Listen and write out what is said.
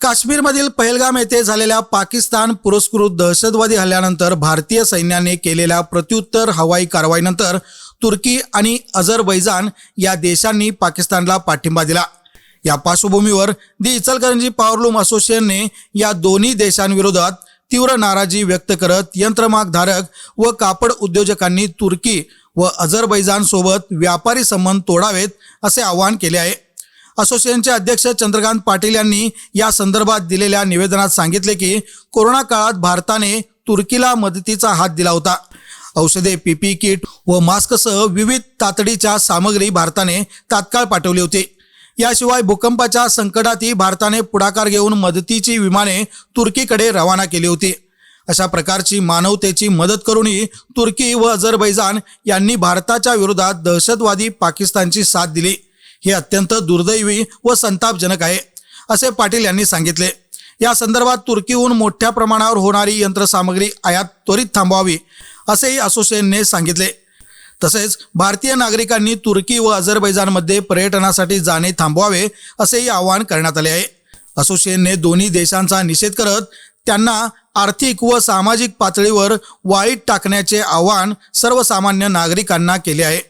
काश्मीरमधील पहलगाम येथे झालेल्या पाकिस्तान पुरस्कृत दहशतवादी हल्ल्यानंतर भारतीय सैन्याने केलेल्या प्रत्युत्तर हवाई कारवाईनंतर तुर्की आणि अझरबैजान या देशांनी पाकिस्तानला पाठिंबा दिला. या पार्श्वभूमीवर दि इचलकरंजी पॉवरलूम असोसिएशनने या दोन्ही देशांविरोधात तीव्र नाराजी व्यक्त करत यंत्रमागधारक व कापड उद्योजकांनी तुर्की व अझरबैजान सोबत व्यापारी संबंध तोडावेत असे आवाहन केले आहे. असोसिएशनचे अध्यक्ष चंद्रकांत पाटील यांनी या संदर्भात दिलेल्या निवेदनात सांगितले की कोरोना काळात भारताने तुर्कीला मदतीचा हात दिला होता. औषधे पीपी किट व मास्कसह विविध तातडीच्या सामग्री भारताने तात्काळ पाठवली होती. याशिवाय भूकंपाच्या संकटातही भारताने पुढाकार घेऊन मदतीची विमाने तुर्कीकडे रवाना केली होती. अशा प्रकारची मानवतेची मदत करूनही तुर्की व अझरबैजान यांनी भारताच्या विरोधात दहशतवादी पाकिस्तानची साथ दिली. हे अत्यंत दुर्दैवी व संतापजनक आहे असे पाटील यांनी सांगितले. या संदर्भात तुर्कीहून मोठ्या प्रमाणावर होणारी यंत्रसामग्री आयात त्वरित थांबवावी असेही असोसिएशनने सांगितले. तसेच भारतीय नागरिकांनी तुर्की व अझरबैजानमध्ये पर्यटनासाठी जाणे थांबवावे असेही आवाहन करण्यात आले आहे. असोसिएशनने दोन्ही देशांचा निषेध करत त्यांना आर्थिक व सामाजिक पातळीवर वाईट टाकण्याचे आवाहन सर्वसामान्य नागरिकांना केले आहे.